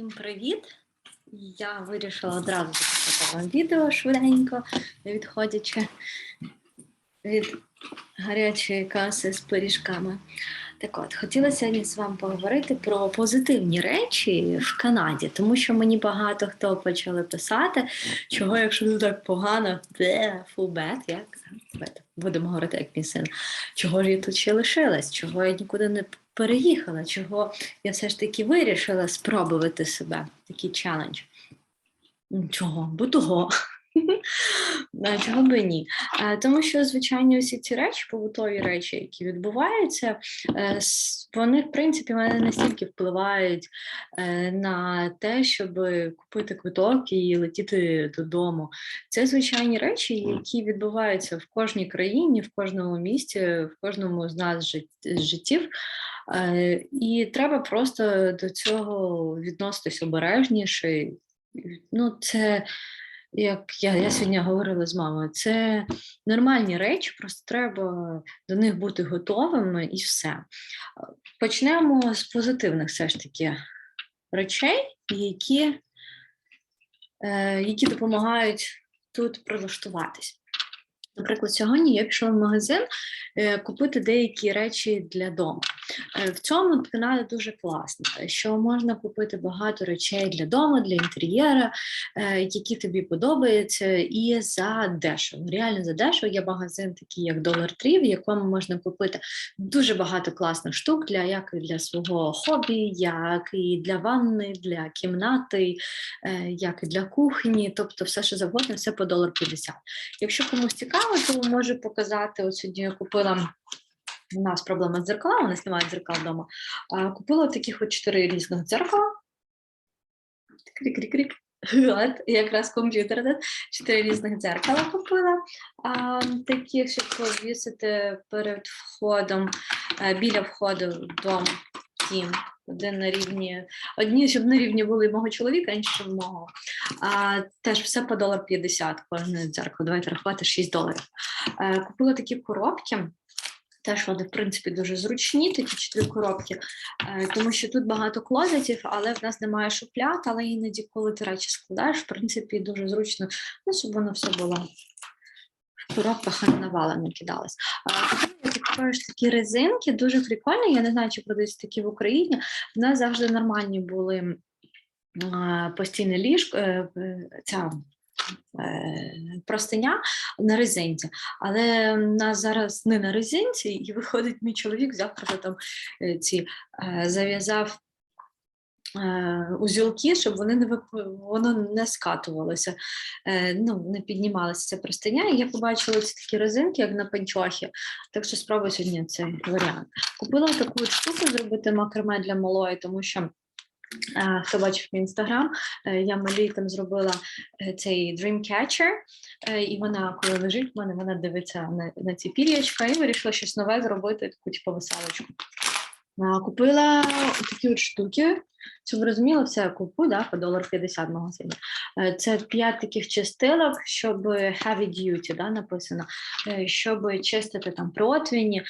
Всім привіт! Я вирішила одразу записати вам відео швиденько, не відходячи від гарячої каси з пиріжками. Так от, хотіла сьогодні з вами поговорити про позитивні речі в Канаді, тому що мені багато хто почали писати, чого, якщо тут так погано, де фубет, як будемо говорити, як мій син, чого ж я тут ще лишилась, чого я нікуди не переїхала, чого я все ж таки вирішила спробувати себе, такий челендж. Чого? Бо того. А Чого би ні? Е, Тому що, звичайно, усі ці речі, побутові речі, які відбуваються, е, вони, в принципі, мене настільки впливають е, на те, щоб купити квиток і летіти додому. Це звичайні речі, які відбуваються в кожній країні, в кожному місті, в кожному з нас життів. Е, І треба просто до цього відноситись обережніше. Ну, це як я, я сьогодні говорила з мамою, це нормальні речі, просто треба до них бути готовими і все. Почнемо з позитивних все ж таки речей, які, е, які допомагають тут прилаштуватись. Наприклад, сьогодні я пішла в магазин е, купити деякі речі для дому. Е, В цьому Канада дуже класно, що можна купити багато речей для дому, для інтер'єра, е, які тобі подобаються, і за дешево. Реально за дешево. Є магазин, такий як Dollar Tree, в якому можна купити дуже багато класних штук для як і для свого хобі, як і для ванни, для кімнати, як і для кухні. Тобто, все, що завгодно, все по долар 50. Якщо комусь цікаво, то можу показати. От сьогодні я купила. У нас проблема з дзеркалами, у нас немає дзеркал вдома. А, купила таких от чотири різних дзеркала. Крик-крик-крик. От, якраз комп'ютер. Чотири різних дзеркала купила. А, такі, щоб повісити перед входом, е, біля входу в дом. Тім. Один на рівні, одні, щоб на рівні були мого чоловіка, інші мого. А, теж все по долар 50 кожне дзеркало. Давайте рахувати 6 доларів. Е, купила такі коробки. Теж вони, в принципі, дуже зручні, такі чотири коробки, е, тому що тут багато клозетів, але в нас немає шуфлят, але іноді, коли ти речі складаєш, в принципі, дуже зручно, ну, щоб воно все було в коробках, а навалено кидалось. А, я також такі резинки, дуже прикольні. Я не знаю, чи продаються такі в Україні. В нас завжди нормальні були постійне ліжко, е, е, ця е, простиня на резинці. Але в нас зараз не на резинці, і виходить мій чоловік, завтра там ці зав'язав. Е, Узілки, щоб вони не вип... воно не скатувалося, е, ну не піднімалася ця простиня. І я побачила ці такі резинки, як на панчохі. Так що спробую сьогодні цей варіант. Купила таку штуку зробити макраме для малої, тому що е, хто бачив мій інстаграм, я малій там зробила цей Dreamcatcher, і вона, коли лежить в мене, вона дивиться на, на ці пір'ячка і вирішила щось нове зробити, таку типу веселочку. Купила такі от штуки, щоб ви розуміли, все я купую, да, по долар 50 в магазині. Е, Це п'ять таких чистилок, щоб heavy duty, да, написано, е, щоб чистити там противні.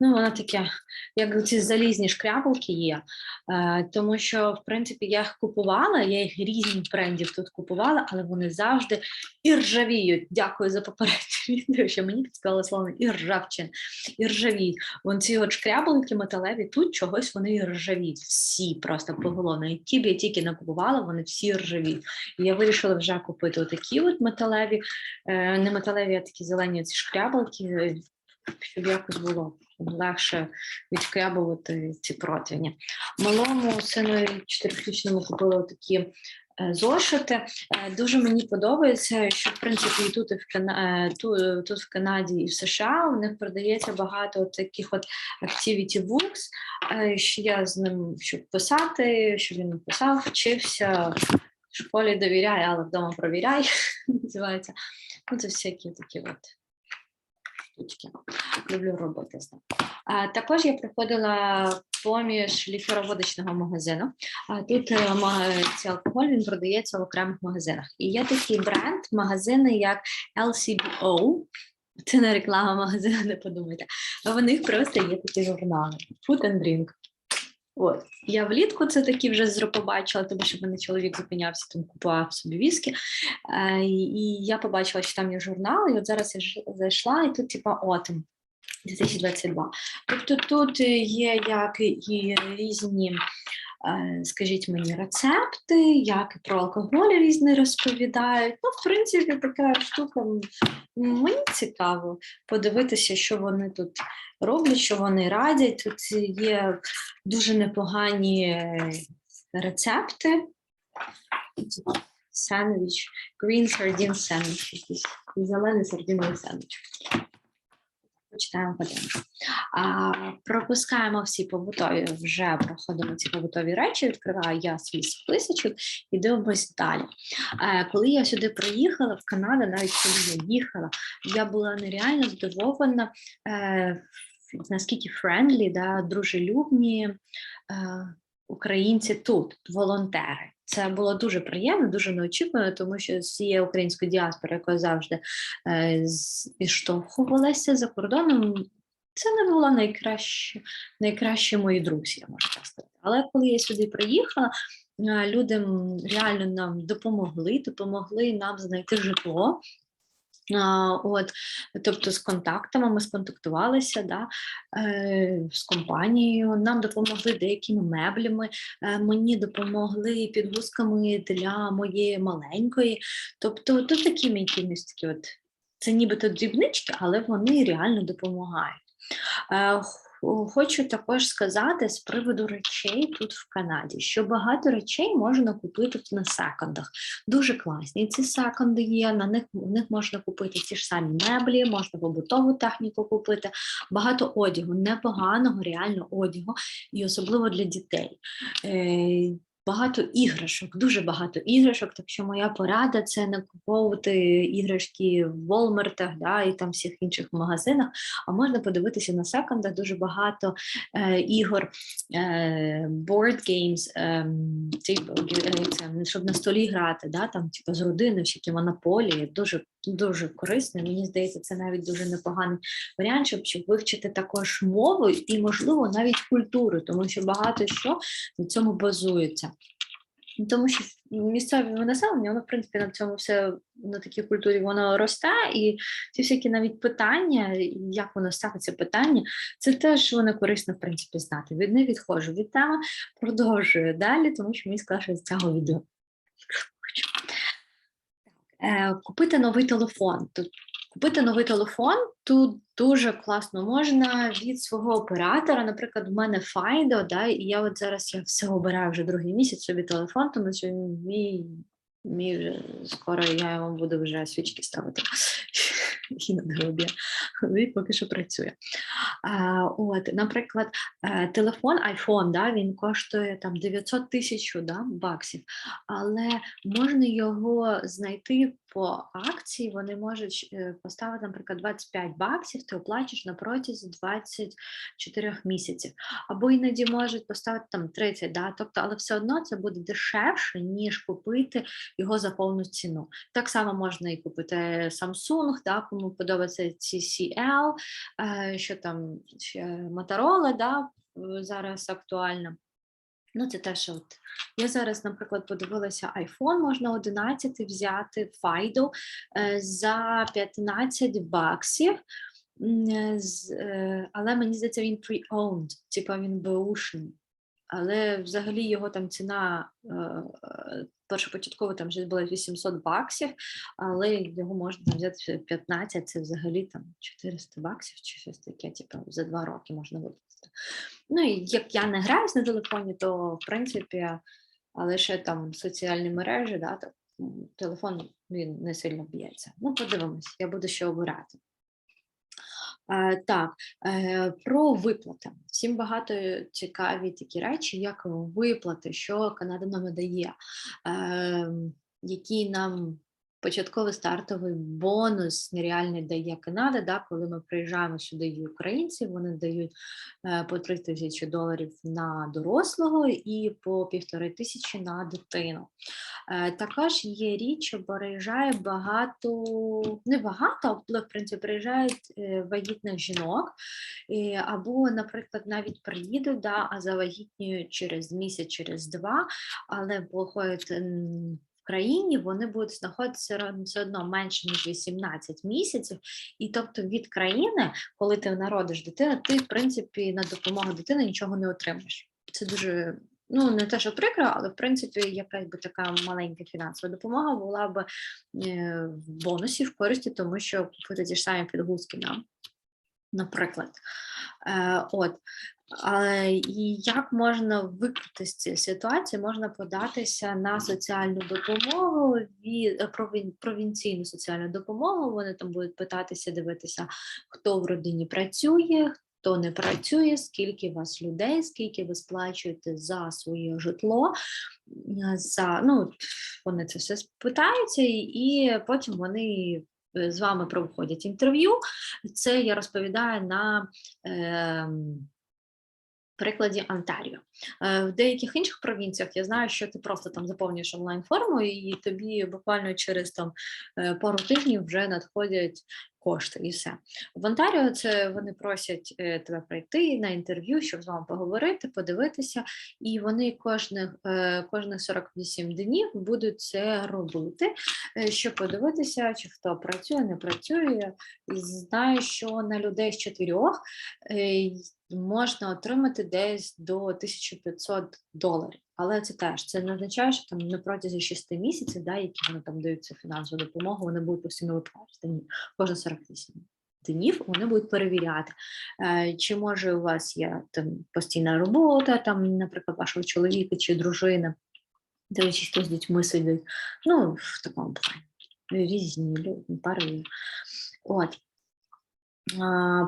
Ну, воно таке, як ці залізні шкрябалки є, е, тому що, в принципі, я їх купувала, я їх різних брендів тут купувала, але вони завжди і ржавіють. Дякую за попереднє відео, що мені підсказали слово і ржавчин. Вон ці от шкрябалки металеві, тут чогось вони і ржавіють. Всі просто поголовно. Які б я тільки не купувала, вони всі ржавіють. І я вирішила вже купити отакі от металеві, е, не металеві, а такі зелені ці шкрябалки, щоб якось було легше відшкрябувати ці противні. Малому сину чотирьохрічному купила такі е, зошити. Е, Дуже мені подобається, що в принципі і тут, і в Кана... е, тут в Канаді і в США у них продається багато таких от activity books, що я з ним щоб писати, щоб він писав, вчився. В школі довіряй, але вдома провіряй, називається. Ну, це всякі такі от штучки. Люблю роботи з ним. А, також я приходила поміж лікароводочного магазину. А, тут е, цей алкоголь він продається в окремих магазинах. І є такий бренд, магазини як LCBO. Це не реклама магазину, не подумайте. А в них просто є такі журнали. Food and Drink. От. Я влітку це такі вже побачила, тому що в мене чоловік зупинявся, там купував собі віскі. Е, і я побачила, що там є журнал, і от зараз я ж- зайшла, і тут, типа, отим. 2022. Тобто тут є як і різні, скажіть мені, рецепти, як і про алкоголь різні розповідають. Ну, в принципі, така штука. Мені цікаво подивитися, що вони тут роблять, що вони радять. Тут є дуже непогані е, рецепти. Сендвіч, green sardine якийсь зелений сардиновий сендвіч. Почитаємо подивимося. А, пропускаємо всі побутові, вже проходимо ці побутові речі, відкриваю я свій списочок і дивимось далі. Е, коли я сюди приїхала в Канаду, навіть коли я їхала, я була нереально здивована, е, наскільки френдлі, да, дружелюбні е, українці тут, волонтери. Це було дуже приємно, дуже неочікувано, тому що з цієї української діаспори, яка завжди е, з- за кордоном, це не було найкраще, найкраще мої друзі, я можу так сказати. Але коли я сюди приїхала, е, люди реально нам допомогли, допомогли нам знайти житло. От, тобто з контактами ми сконтактувалися да, е, з компанією, нам допомогли деякими меблями, е, мені допомогли підгузками для моєї маленької. Тобто, тут такі якимись такі от, це нібито дрібнички, але вони реально допомагають. Е, Хочу також сказати з приводу речей тут в Канаді, що багато речей можна купити на секондах. Дуже класні ці секонди є. На них в них можна купити ті ж самі меблі, можна побутову техніку купити. Багато одягу, непоганого, реально одягу, і особливо для дітей. Багато іграшок, дуже багато іграшок. Так що моя порада це не куповувати іграшки в Walmart, да, і там всіх інших магазинах. А можна подивитися на секондах дуже багато е, ігор, е, board games, е, типу, е, щоб на столі грати, да, там, типу, з родиною, всякі монополії, дуже, дуже корисно. Мені здається, це навіть дуже непоганий варіант, щоб, щоб вивчити також мову і, можливо, навіть культуру, тому що багато що на цьому базується. Тому що місцеве населення, воно, в принципі, на цьому все на такій культурі воно росте, і ці всякі навіть питання, як воно ставиться питання, це теж воно корисно, в принципі, знати. Від не відходжу від теми, продовжую далі, тому що мені сказали з цього відео. Е, Купити новий телефон. Тут купити новий телефон тут дуже класно можна від свого оператора. Наприклад, в мене Fido, да, і я от зараз я все обираю вже другий місяць собі телефон, тому що мій, мій скоро я вам буду вже свічки ставити і на грубі. Він поки що працює. А, от, наприклад, е, телефон iPhone, да, він коштує там 900 тисяч да, баксів, але можна його знайти по акції. Вони можуть е, поставити, наприклад, 25 баксів, ти оплачуєш на протязі 24 місяців. Або іноді можуть поставити там 30, да, тобто, але все одно це буде дешевше, ніж купити його за повну ціну. Так само можна і купити Samsung, да, кому подобається CCL, е, що там Motorola, да, зараз актуальна. Ну, це теж от. Я зараз, наприклад, подивилася iPhone, можна 11 взяти Fido е, за 15 баксів. Е, е, але мені здається, він pre-owned, типа він беушний. Але взагалі його там ціна першопочатково там вже була 800 баксів, але його можна взяти 15, це взагалі там 400 баксів чи щось таке, типу, за два роки можна виплатити. Ну і як я не граюсь на телефоні, то в принципі лише там соціальні мережі, да, то телефон він не сильно б'ється. Ну, подивимось, я буду ще обирати. Е, так, е, про виплати. Всім багато цікаві такі речі, як виплати, що Канада нам дає, е, які нам початковий стартовий бонус нереальний дає Канада. Да, коли ми приїжджаємо сюди, і українці, вони дають е, по 3 тисячі доларів на дорослого і по півтори тисячі на дитину. Е, Також є річ, що переїжджає багато, не багато, але в принципі приїжджають е, вагітних жінок, або, наприклад, навіть приїдуть, да, а завагітнюють через місяць, через два, але походять м, в країні, вони будуть знаходитися все одно менше ніж 18 місяців. І тобто від країни, коли ти народиш дитину, ти в принципі на допомогу дитини нічого не отримаєш. Це дуже. Ну, не те, що прикро, але в принципі якась би така маленька фінансова допомога була б е, в бонусі в користі, тому що купити ті ж самі підгузки нам, наприклад. Е, от. Але як можна викрити з цієї ситуації? Можна податися на соціальну допомогу е, провін- провінційну соціальну допомогу. Вони там будуть питатися, дивитися, хто в родині працює, хто не працює, скільки у вас людей, скільки ви сплачуєте за своє житло. За ну вони це все спитаються, і, потім вони з вами проходять інтерв'ю. Це я розповідаю на. ем, прикладі Онтаріо. Е, В деяких інших провінціях я знаю, що ти просто там заповнюєш онлайн-форму, і тобі буквально через там е, пару тижнів вже надходять кошти і все. В Онтаріо це вони просять е, тебе прийти на інтерв'ю, щоб з вами поговорити, подивитися, і вони кожних, кожних 48 днів будуть це робити, щоб подивитися, чи хто працює, не працює. І знаю, що на людей з чотирьох можна отримати десь до 1500 доларів. Але це теж це не означає, що там на протязі 6 місяців, да, які вони там дають цю фінансову допомогу, вони будуть постійно виплачувати. Ні, кожні 48 днів вони будуть перевіряти, е, чи може у вас є там постійна робота, там, наприклад, вашого чоловіка чи дружини, дивлячись, хто з дітьми сидить. Ну, в такому плані. Різні люди, пари. От.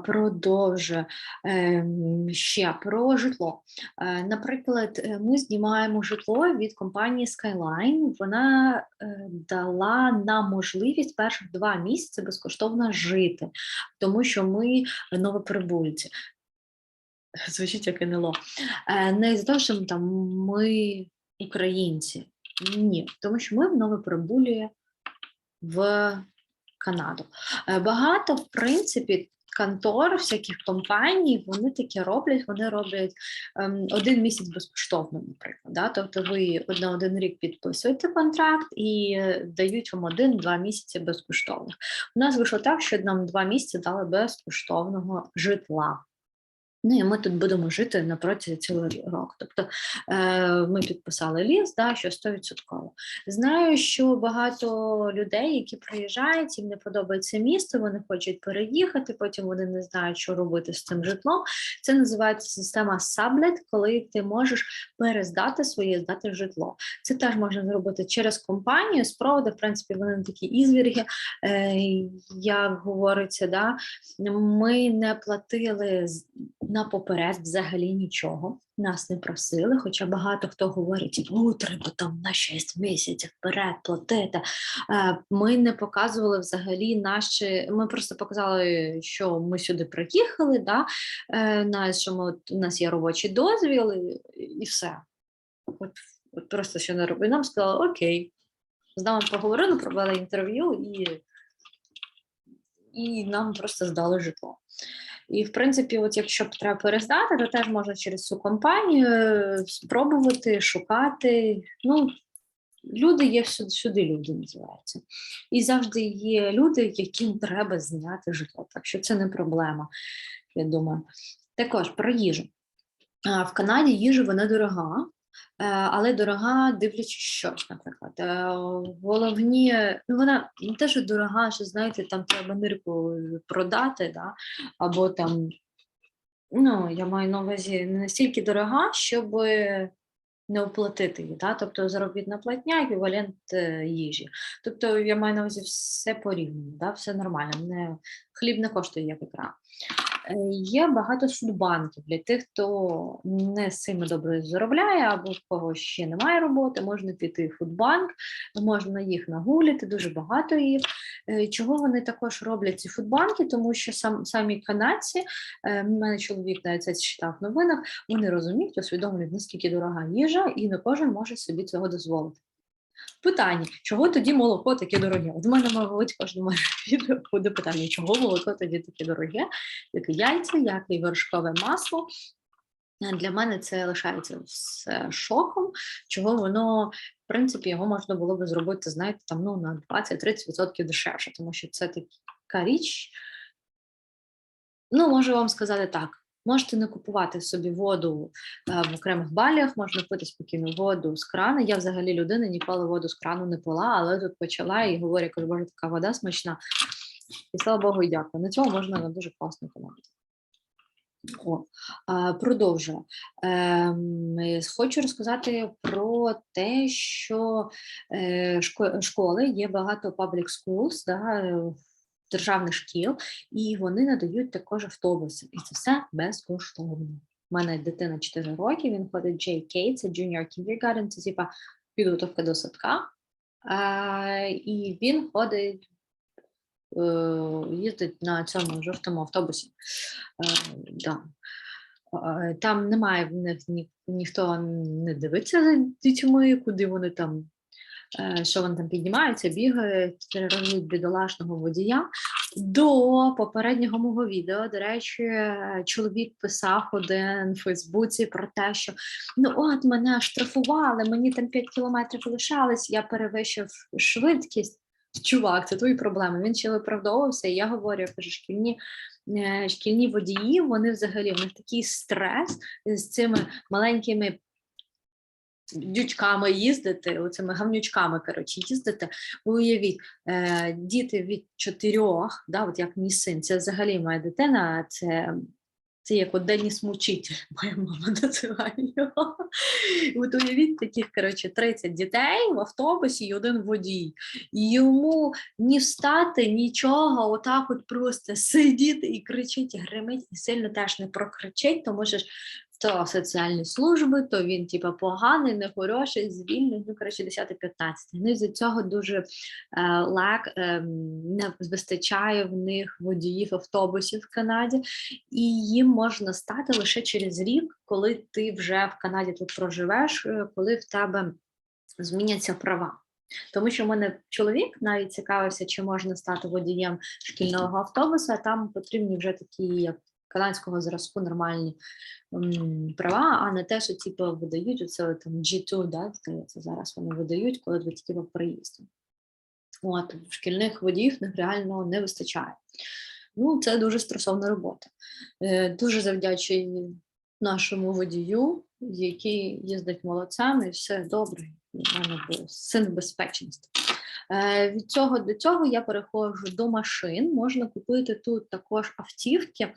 Продовжу Ем, ще про житло. Е, Наприклад, е, ми знімаємо житло від компанії Skyline. Вона е, дала нам можливість перших два місяці безкоштовно жити, тому що ми новоприбульці. Звучить як НЛО. Не з того, що там ми українці. Ні, тому що ми новоприбулі в Канаду. Е, Багато, в принципі, контор, всяких компаній, вони таке роблять, вони роблять ем, один місяць безкоштовно, наприклад. Да? Тобто ви на один рік підписуєте контракт і е, дають вам один-два місяці безкоштовних. У нас вийшло так, що нам два місяці дали безкоштовного житла. Ну і ми тут будемо жити на протязі цілого року. Тобто е, ми підписали ліс, да, що 100%. Знаю, що багато людей, які приїжджають, їм не подобається місто, вони хочуть переїхати, потім вони не знають, що робити з цим житлом. Це називається система Sublet, коли ти можеш перездати своє здати житло. Це теж можна зробити через компанію. Справді, в принципі, вони такі ізвірги, е, як говориться, да. ми не платили з- наперед взагалі нічого. Нас не просили, хоча багато хто говорить, ну треба там на 6 місяців вперед платити. Е, Ми не показували взагалі наші. Ми просто показали, що ми сюди приїхали, да? е, що ми, у нас є робочий дозвіл, і, і все. От, от просто що не робили. Нам сказали, окей. З нами поговорили, провели інтерв'ю і, і нам просто здали житло. І, в принципі, от якщо б треба перездати, то теж можна через цю компанію е, спробувати шукати. Ну, люди є всюди, всюди люди називаються. І завжди є люди, яким треба зняти житло. Так що це не проблема, я думаю. Також про їжу. В Канаді їжа вона дорога, але дорога, дивлячись щось, наприклад. Е, Головні, ну вона не те, що дорога, що знаєте, там треба нирку продати, да? або там, ну, я маю на увазі не настільки дорога, щоб не оплатити її, да? тобто заробітна платня, еквівалент е, їжі. Тобто я маю на увазі все порівняно, да? все нормально. Не, хліб не коштує як ікра. Е, Є багато судбанків для тих, хто не сильно добре заробляє, або в кого ще немає роботи, можна піти в фудбанк, можна їх нагуляти, дуже багато їх. Е, Чого вони також роблять ці фудбанки? Тому що сам самі канадці, е, в мене чоловік навіть це читав в новинах, вони розуміють, усвідомлюють, наскільки дорога їжа, і не кожен може собі цього дозволити. Питання, чого тоді молоко таке дороге? От в мене, мабуть, кожному відео буде питання, чого молоко тоді таке дороге, як і яйця, як і вершкове масло. Для мене це лишається все шоком, чого воно, в принципі, його можна було би зробити, знаєте, там ну на 20-30% дешевше, тому що це така річ. Ну, можу вам сказати так. Можете не купувати собі воду е, в окремих балях, можна пити спокійно воду з крана. Я взагалі людина ніколи воду з крану не пила, але тут почала і говорю, кажу, боже, така вода смачна. І слава Богу, і дякую. На цьому можна на дуже класно економити. О, продовжую. Ем, е, хочу розказати про те, що е, школи є багато public schools, да, е, державних шкіл, і вони надають також автобуси. І це все безкоштовно. У мене дитина 4 роки, він ходить JK, це Junior Kindergarten, це типа підготовка до садка. Е, і він ходить, е, їздить на цьому жовтому автобусі. Е, да. Е, Там немає в них ні, ніхто не дивиться за дітьми, куди вони там, що вони там піднімаються, бігають, тероризують бідолашного водія. До попереднього мого відео, до речі, е, чоловік писав один в Фейсбуці про те, що ну от мене штрафували, мені там 5 кілометрів лишалось, я перевищив швидкість. Чувак, це твої проблеми. Він ще виправдовувався, і я говорю, я кажу, шкільні, е, шкільні водії, вони взагалі в них такий стрес з цими маленькими дючками їздити, оцими гавнючками, коротше, їздити. Ви уявіть, е, діти від чотирьох, да, от як мій син, це взагалі моя дитина, це. Це як от Деніс Мучитель, моя мама називає його. От уявіть таких, коротше, 30 дітей в автобусі і один водій. І йому ні встати, нічого, отак от просто сидіти і кричить, гримить, і сильно теж не прокричить, тому що то соціальні служби, то він типа поганий, нехороший, звільний, ну коротше 10-15. Ну і з цього дуже е, лак е, не вистачає в них водіїв автобусів в Канаді, і їм можна стати лише через рік, коли ти вже в Канаді тут проживеш, е, коли в тебе зміняться права. Тому що в мене чоловік навіть цікавився, чи можна стати водієм шкільного автобуса. Там потрібні вже такі, як канадського зразку, нормальні м, права, а не те, що типу, видають оце там G2, да, здається, зараз вони видають, коли ви тільки по приїзду. От, шкільних водіїв реально не вистачає. Ну, це дуже стресовна робота. Е, дуже завдячую нашому водію, який їздить молодцем, і все добре. Син в безпечності. Е, від цього до цього я переходжу до машин. Можна купити тут також автівки.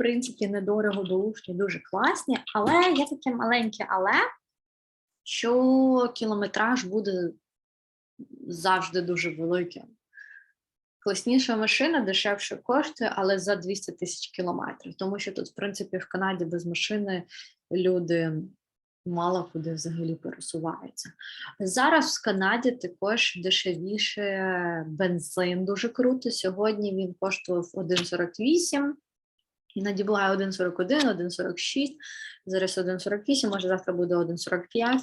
Принципі, недорого долушні, дуже класні, але є таке маленьке але, що кілометраж буде завжди дуже великим. Класніша машина дешевше коштує, але за 200 тисяч кілометрів. Тому що тут, в принципі, в Канаді без машини люди мало куди взагалі пересуваються. Зараз в Канаді також дешевіше бензин дуже круто. Сьогодні він коштував 1,48. Іноді буває 1,41, 1,46, зараз 1,48, може завтра буде 1,45.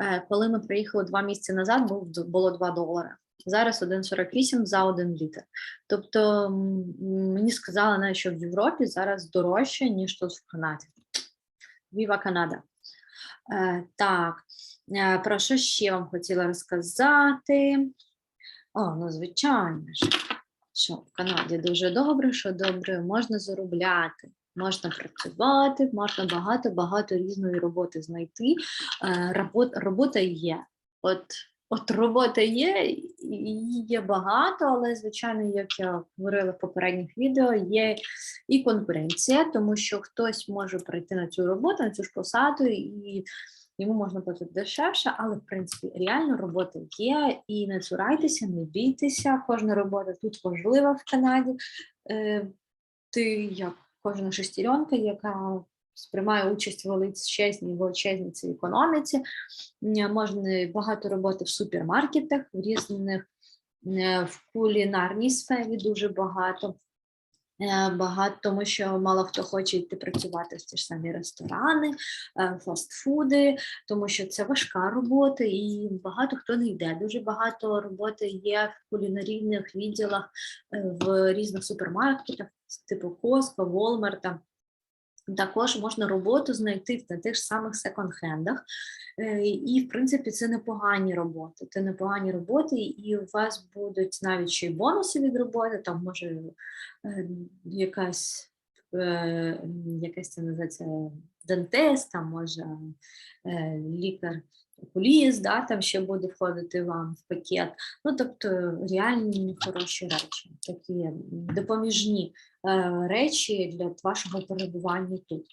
Е, Коли ми приїхали два місяці назад, було 2 долари. Зараз 1,48 за 1 літр. Тобто мені сказали, що в Європі зараз дорожче, ніж тут в Канаді. Віва Канада! Е, так, е, про що ще вам хотіла розказати? О, ну, звичайно ж, що в Канаді дуже добре, що добре можна заробляти, можна працювати, можна багато-багато різної роботи знайти. Е, робот, робота є. От, от робота є, її є багато, але, звичайно, як я говорила в попередніх відео, є і конкуренція, тому що хтось може прийти на цю роботу, на цю ж посаду, і йому можна платити дешевше, але в принципі реально робота є, і не цурайтеся, не бійтеся. Кожна робота тут важлива в Канаді. Е, Ти як кожна шестеренка, яка сприймає участь в величезній величезній цій економіці. Можна багато роботи в супермаркетах, в різних е, в кулінарній сфері дуже багато. Е, Багато, тому що мало хто хоче йти працювати в ті ж самі ресторани, е, фастфуди, тому що це важка робота, і багато хто не йде. Дуже багато роботи є в кулінарійних відділах е, в різних супермаркетах, типу Коска, Walmart. Також можна роботу знайти на тих самих секонд-хендах. Е, І, в принципі, це непогані роботи. Це непогані роботи, і у вас будуть навіть ще й бонуси від роботи, там може е, якась, е, якась це називається дентист, там може лікар. Окуліст, да, там ще буде входити вам в пакет. Ну, тобто реальні хороші речі, такі допоміжні е, речі для вашого перебування тут.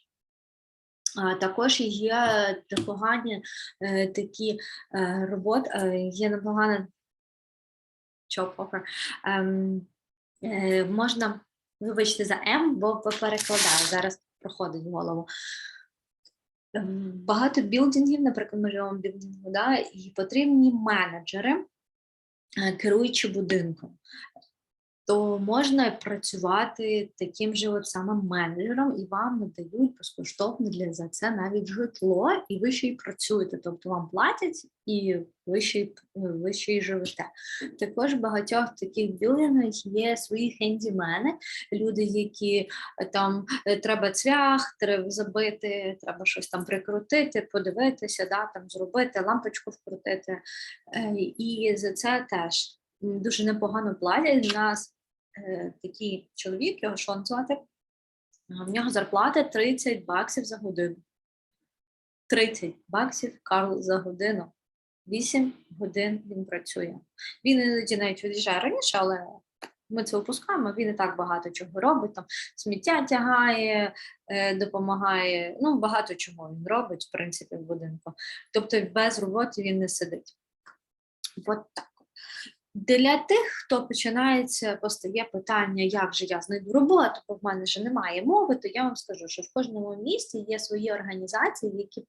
Також є непогані е, такі е, роботи, е, є непогана offer. Ем, е, можна, вибачте за М, бо перекладаю, зараз проходить в голову. Багато білдингів, наприклад, ми живемо білдингу, да, і потрібні менеджери, е, керуючи будинком. То можна працювати таким же от самим менеджером, і вам надають безкоштовно для за це навіть житло, і ви ще й працюєте. Тобто вам платять, і ви ще й ви ще й живете. Також багатьох таких білдингах є свої хендімени, люди, які е, там е, треба цвях, треба забити, треба щось там прикрутити, подивитися, да, там зробити, лампочку вкрутити. Е, І за це теж дуже непогано платять. У нас е, такий чоловік, його Шон звати, в нього зарплата 30 баксів за годину. 30 баксів Карл за годину. 8 годин він працює. Він іноді навіть від'їжджає раніше, але ми це опускаємо. Він і так багато чого робить. Там сміття тягає, е, допомагає. Ну, багато чого він робить, в принципі, в будинку. Тобто без роботи він не сидить. От так. Для тих, хто починається, постає питання, як же я знайду роботу, бо в мене вже немає мови, то я вам скажу, що в кожному місті є свої організації, які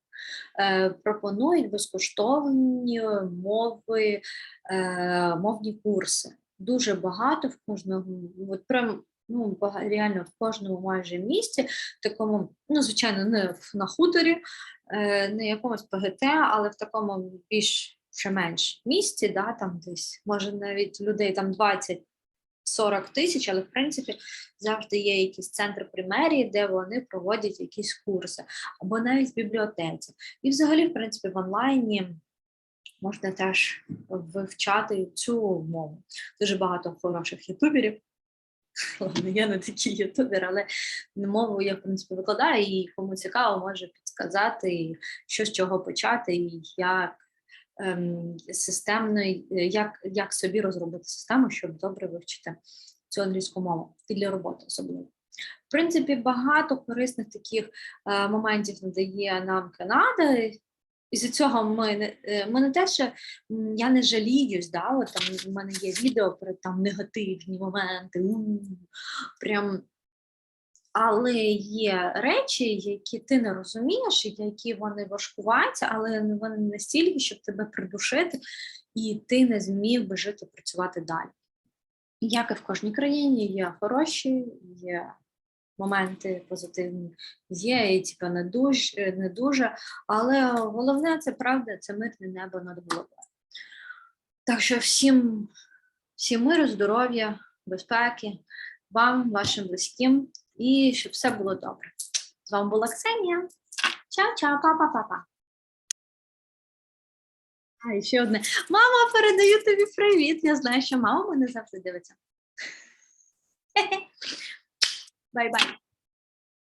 е, пропонують безкоштовні мови, е, мовні курси. Дуже багато в кожному, от прям ну, реально в кожному майже місті, такому, ну, звичайно, не на хуторі, е, не якомусь ПГТ, але в такому більш ще менш місті, да, там десь, може навіть людей там 20-40 тисяч, але в принципі завжди є якісь центри примерії, де вони проводять якісь курси, або навіть в бібліотеці. І взагалі, в принципі, в онлайні можна теж вивчати цю мову. Дуже багато хороших ютуберів. Ладно, я не такий ютубер, але мову я в принципі викладаю, і кому цікаво, може підказати, що з чого почати, і як ем, системно, е, як, як собі розробити систему, щоб добре вивчити цю англійську мову і для роботи особливо. В принципі, багато корисних таких е, моментів надає нам Канада. І з цього ми не е, ми не те, що я не жаліюсь, да, там в мене є відео про там негативні моменти, прям. Але є речі, які ти не розумієш, які вони важкуваються, але вони настільки, щоб тебе придушити, і ти не зміг би жити, працювати далі. Як і в кожній країні є хороші, є моменти позитивні, є і типу, не дуже, не дуже, але головне це правда, це мирне небо над головою. Так що всім, всім миру, здоров'я, безпеки, вам, вашим близьким, і щоб все було добре. З вами була Ксенія. Чао-чао, па-па-па-па. А, і ще одне. Мама, передаю тобі привіт. Я знаю, що мама мене завжди дивиться. Бай-бай.